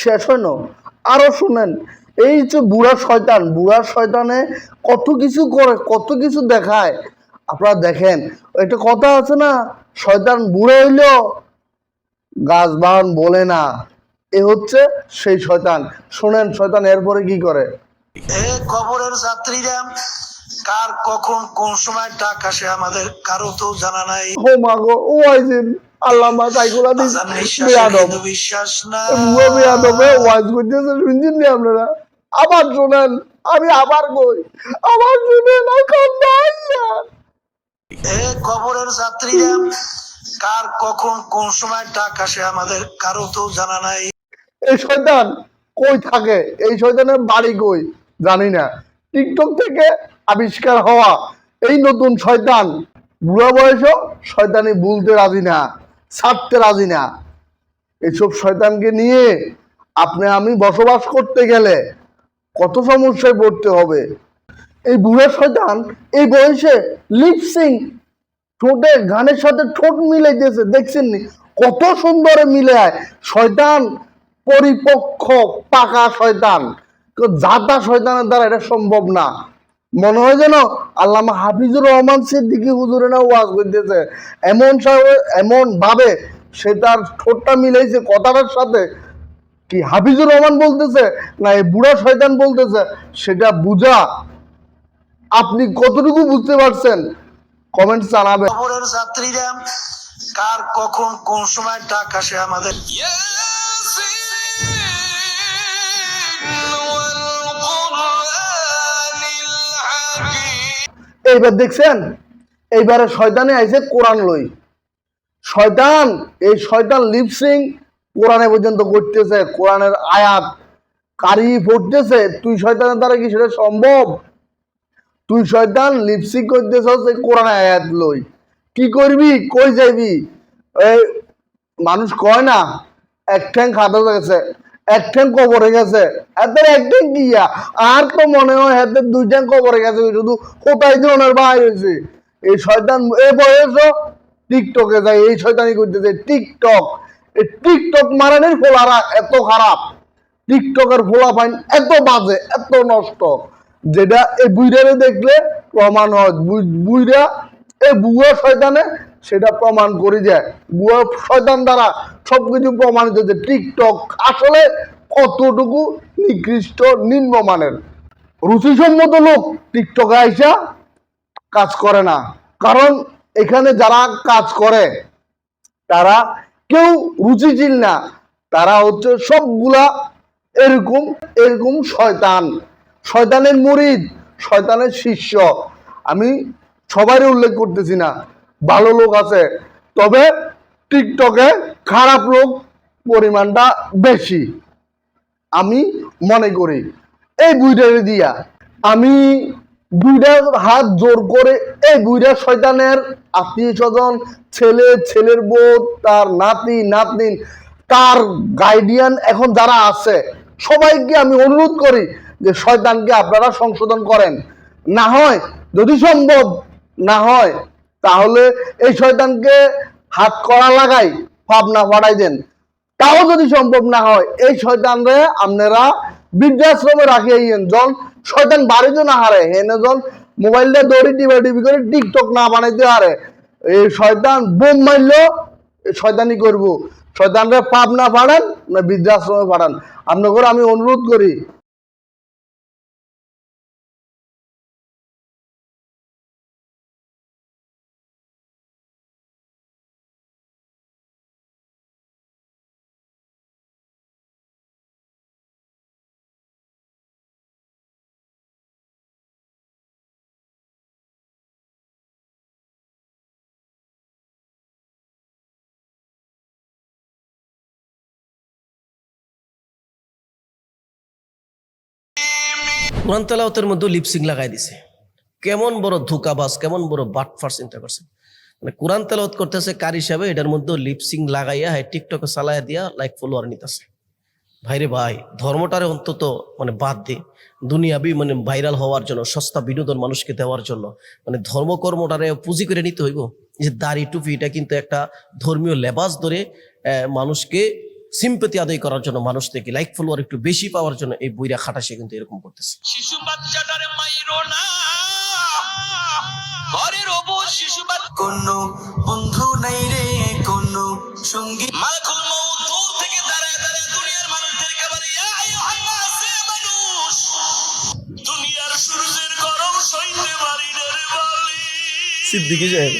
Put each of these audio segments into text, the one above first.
শেষ হয় না। আরও শুনেন এই যে বুড়া শয়তান বুড়া শয়তানে কত কিছু করে কত কিছু দেখায়। আপনারা দেখেন একটা কথা আছে না শয়তান বুড়ো হইল গাছ বাহন বলে না। এ হচ্ছে সেই শয়তান। শোনেন শয়তান এরপরে কি করে? এ কবরের যাত্রীরা কার কখন কোন সময় ডাক আসে আমাদের কারও তো জানা নাই। ও মা গো ও আইজিন। আল্লাহ মা তাইগুলা বেয়াদব। ওয়াজ করতেছে শুনছেন নি আপনারা? আবার শোনেন আমি আবার কই? আবার শুনেন কবরের যাত্রীরা কার কখন কোন সময় ডাক আসে আমাদের কারও তো জানা নাই। এই শয়তান কই থাকে? এই শয়তানের বাড়ি কই? জানি না। টিকটক থেকে আবিষ্কার হওয়া এই নতুন শয়তান। বুড়া বয়সও শয়তানি বলতে রাজি না। ছাড়তে রাজি না। এইসব শয়তানকে নিয়ে আপনি, আমি বসবাস করতে গেলে কত সমস্যায় পড়তে হবে? এই বুড়া শয়তান এই বয়সে লিপসিং ঠোঁটে গানের সাথে ঠোঁট মিলাইতেছে দেখছেন নি কত সুন্দরে মিলে আয় শয়তান পরিপক্ষ পাকা শয়তান। জাতা শয়তানের দ্বারা এটা সম্ভব না। মনে হয় যেন আল্লামা হাফিজুর রহমান সিদ্দিকী হুজুরে না ওয়াজ করতেছে। এমন এমন ভাবে সে তার ঠোঁটটা মিলাইছে কথাটার সাথে। কি হাফিজুর রহমান বলতেছে না এই বুড়া শয়তান বলতেছে? সেটা বুঝা আপনি কতটুকু বুঝতে পারছেন? কমেন্ট জানাবেন। যাত্রীরা কার কখন কোন সময় ডাক আসে আমাদের? এইবার দেখছেন, এইবারে শয়তানে আইছে কোরআন লই। শয়তান, এই শয়তান লিপসিং কোরআনে পর্যন্ত করতেছে, কোরআনের আয়াত। কারি পড়তেছে তুই শয়তানের দ্বারা কি সেটা সম্ভব? তুই শয়তান লিপসিং করতেছস এই কোরআনে আয়াত লই। কি করবি? কই যাইবি? এই, মানুষ কয় না, এক ঠ্যাং খাতা গেছে এক ঠ্যাং কবরে গেছে। এদের এক ঠ্যাং গিয়া আর তো মনে হয় এদের দুই ঠ্যাং কবরে গেছে, শুধু কোথায় ধরনের বাইর হয়েছে। এই শয়তান এ বয়সও টিকটকে যায়, এই শয়তানি করতেছে টিকটক। এই টিকটক মারানের ফোলারা এত খারাপ। টিকটকের ফোলা পাইন এত বাজে, এত নষ্ট। যেটা এই বুইরারে দেখলে প্রমাণ হয়, বুই- বুইরা এই বুয়া শয়তানে সেটা প্রমাণ করে যায়। বুয়া শয়তান দ্বারা সবকিছু প্রমাণিত যে টিকটক আসলে কতটুকু নিকৃষ্ট, নিম্নমানের। রুচিসম্মত লোক টিকটকে আইসা কাজ করে না। কারণ এখানে যারা কাজ করে, তারা কেউ রুচিশীল না। তারা হচ্ছে সবগুলা এরকম এরকম শয়তান। শয়তানের মুরিদ, শয়তানের শিষ্য। আমি সবারই উল্লেখ করতেছি না। ভালো লোক আছে। তবে টিকটকে খারাপ লোক পরিমাণটা বেশি। আমি মনে করি, এই বুইটারে দিয়া আমি বুইটার হাত জোর করে এই বুইটা শয়তানের আত্মীয় স্বজন, ছেলে, ছেলের বউ, তার নাতি নাতনিন তার গাইডিয়ান এখন যারা আছে, সবাইকে আমি অনুরোধ করি যে শয়তানকে আপনারা সংশোধন করেন। না হয় যদি সম্ভব না হয়, তাহলে এই শয়তানকে হাত করা লাগাই ভাবনা পাঠাই দেন। তাও যদি সম্ভব না হয়, এই শয়তানরে আপনারা বৃদ্ধাশ্রমে রাখিয়েন জন। শয়তান বাড়িতে না হারে হেনে জন? মোবাইলটা দৌড়ি টিপা টিপি করে টিকটক না বানাইতে হারে। এই শয়তান বোম মারলেও এই শয়তানি করব। শয়তানরে পাপ না পাঠান না বৃদ্ধাশ্রমে পাঠান। আপনাকে আমি অনুরোধ করি কোরআন তেলাওতের মধ্যে লিপসিং লাগাই দিছে। কেমন বড় ধোকাবাজ, কেমন বড় বাট বাটফার চিন্তা করছে। মানে কোরআন তেলাওত করতেছে কার হিসাবে? এটার মধ্যে লিপসিং লাগাইয়া হ্যাঁ টিকটকে চালাইয়া দিয়া লাইক ফলোয়ার নিতেছে। ভাইরে ভাই, ধর্মটারে অন্তত মানে বাদ দে। দুনিয়াবি মানে ভাইরাল হওয়ার জন্য, সস্তা বিনোদন মানুষকে দেওয়ার জন্য মানে ধর্মকর্মটারে পুঁজি করে নিতে হইব। যে দাড়ি টুপি, এটা কিন্তু একটা ধর্মীয় লেবাস ধরে মানুষকে সিম্পতি আদায় করার জন্য মানুষ থেকে লাইক ফলোয়ার একটু বেশি পাওয়ার জন্য এই বইরা খাটা সে কিন্তু এরকম করতেছে। শিশু বাচ্চাটারে মাইরো না। ঘরের অবু শিশু বাচ্চা কোন বন্ধু নাই রে কোন সঙ্গী মালাকুল মউত দূর থেকে দাঁড়ায় দাঁড়ায় দুনিয়ার মানুষদেরকে বলে ইয়া আইয়ুহান নাস, মানুষ। দুনিয়ার সূর্যের গরম সইতে পারি না রে বালি। সিদ্দিকি সাহেব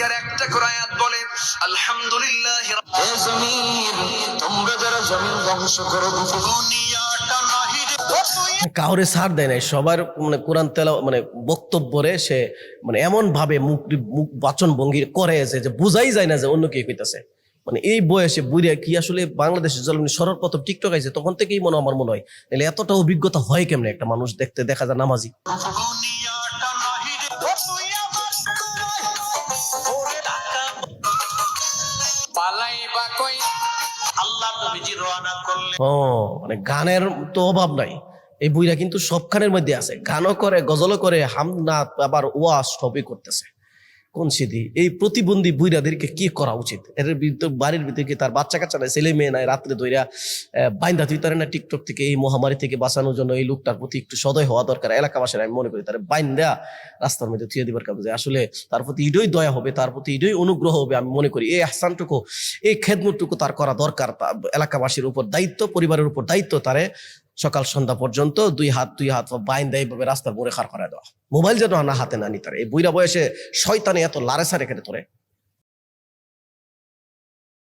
সূরা ফাতিহার একটা করে আয়াত বলে আলহামদুলিল্লাহ হে জমিন তোমরা যারা জমিন ধ্বংস করো দুনিয়াটা নাহি কাউরে ছাড় দেয় নাই সবার মানে কোরআন তেলা মানে বক্তব্যরে সে মানে এমন ভাবে মুখ মুখ বাচন ভঙ্গি করে যে যে বোঝাই যায় না যে অন্য কি কইতাছে। মানে এই বয়সে বুড়িয়া কি আসলে বাংলাদেশের জলমিনী সর্বপ্রথম টিকটক আইছে তখন থেকেই মনে হয় আমার মনে হয় তাহলে এতটা অভিজ্ঞতা হয় কেমনে একটা মানুষ দেখতে দেখা যায় নামাজি। মানে গানের তো অভাব নাই। এই বইটা কিন্তু সবখানের মধ্যে আছে। গানও করে, গজলও করে হামনাথ আবার ওয়াজ সবই করতেছে। কোন সিদ্ধি এই প্রতিবন্ধী বুইরাদেরকে কি করা উচিত? এর বাড়ির ভিতরে কি তার বাচ্চা কাচ্চা নাই, ছেলে মেয়ে নাই, রাত্রে দইরা বাইন্দা তুই তার না টিকটক থেকে এই মহামারী থেকে বাঁচানোর জন্য এই লোকটার প্রতি একটু সদয় হওয়া দরকার। এলাকাবাসীর, আমি মনে করি তার বাইন্দা রাস্তার মধ্যে থুয়ে দিবার কাজ। আসলে তার প্রতি ইডই দয়া হবে, তার প্রতি ইডই অনুগ্রহ হবে, আমি মনে করি। এই আহসানটুকু, এই খেদমতটুকু তার করা দরকার। এলাকাবাসীর উপর দায়িত্ব, পরিবারের উপর দায়িত্ব তারে সকাল সন্ধ্যা পর্যন্ত দুই হাত দুই হাত বাইন দেয় এইভাবে রাস্তার মোড়ে খাড় করে দেওয়া। মোবাইল যেন না হাতে না নিতে এই বুইরা বয়সে শয়তানে এত লারে সারে তোরে